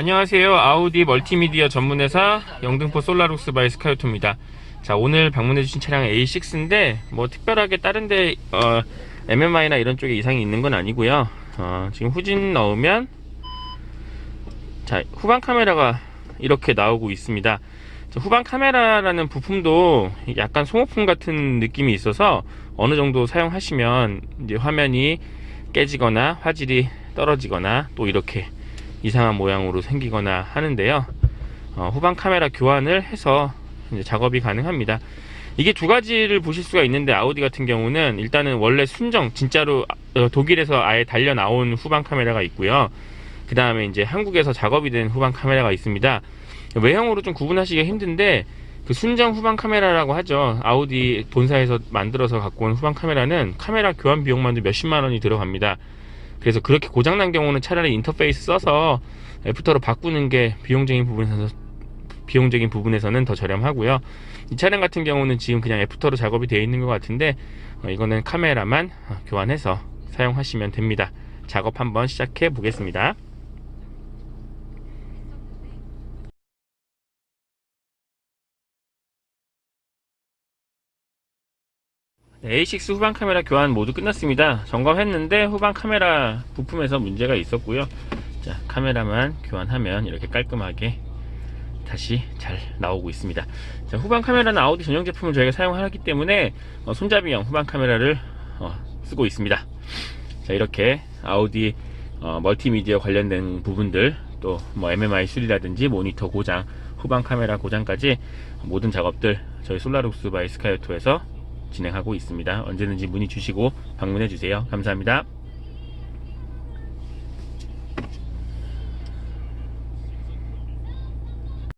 안녕하세요. 아우디 멀티미디어 전문회사 영등포 솔라룩스 바이 스카이토입니다. 자, 오늘 방문해주신 차량은 A6인데, 뭐, 특별하게 다른데, 어, MMI나 이런 쪽에 이상이 있는 건 아니고요 어, 지금 후진 넣으면, 자, 후방 카메라가 이렇게 나오고 있습니다. 자, 후방 카메라라는 부품도 약간 소모품 같은 느낌이 있어서 어느 정도 사용하시면 이제 화면이 깨지거나 화질이 떨어지거나 또 이렇게 이상한 모양으로 생기거나 하는데요. 어, 후방 카메라 교환을 해서 이제 작업이 가능합니다. 이게 두 가지를 보실 수가 있는데 아우디 같은 경우는 일단은 원래 순정 진짜로 어, 독일에서 아예 달려 나온 후방 카메라가 있고요. 그 다음에 이제 한국에서 작업이 된 후방 카메라가 있습니다. 외형으로 좀 구분하시기가 힘든데 그 순정 후방 카메라라고 하죠. 아우디 본사에서 만들어서 갖고 온 후방 카메라는 카메라 교환 비용만도 몇십만 원이 들어갑니다. 그래서 그렇게 고장난 경우는 차라리 인터페이스 써서 애프터로 바꾸는 게 비용적인 부분에서 비용적인 부분에서는 더 저렴하고요. 이 차량 같은 경우는 지금 그냥 애프터로 작업이 되어 있는 것 같은데 어, 이거는 카메라만 어, 교환해서 사용하시면 됩니다. 작업 한번 시작해 보겠습니다. A6 후방 카메라 교환 모두 끝났습니다. 점검했는데 후방 카메라 부품에서 문제가 있었고요. 자, 카메라만 교환하면 이렇게 깔끔하게 다시 잘 나오고 있습니다. 자, 후방 카메라는 아우디 전용 제품을 저희가 사용하기 때문에 어, 손잡이형 후방 카메라를 어, 쓰고 있습니다. 자, 이렇게 아우디 어, 멀티미디어 관련된 부분들 또 뭐 MMI 수리라든지 모니터 고장, 후방 카메라 고장까지 모든 작업들 저희 솔라룩스 바이 스카이오토에서 진행하고 있습니다. 언제든지 문의 주시고 방문해 주세요. 감사합니다.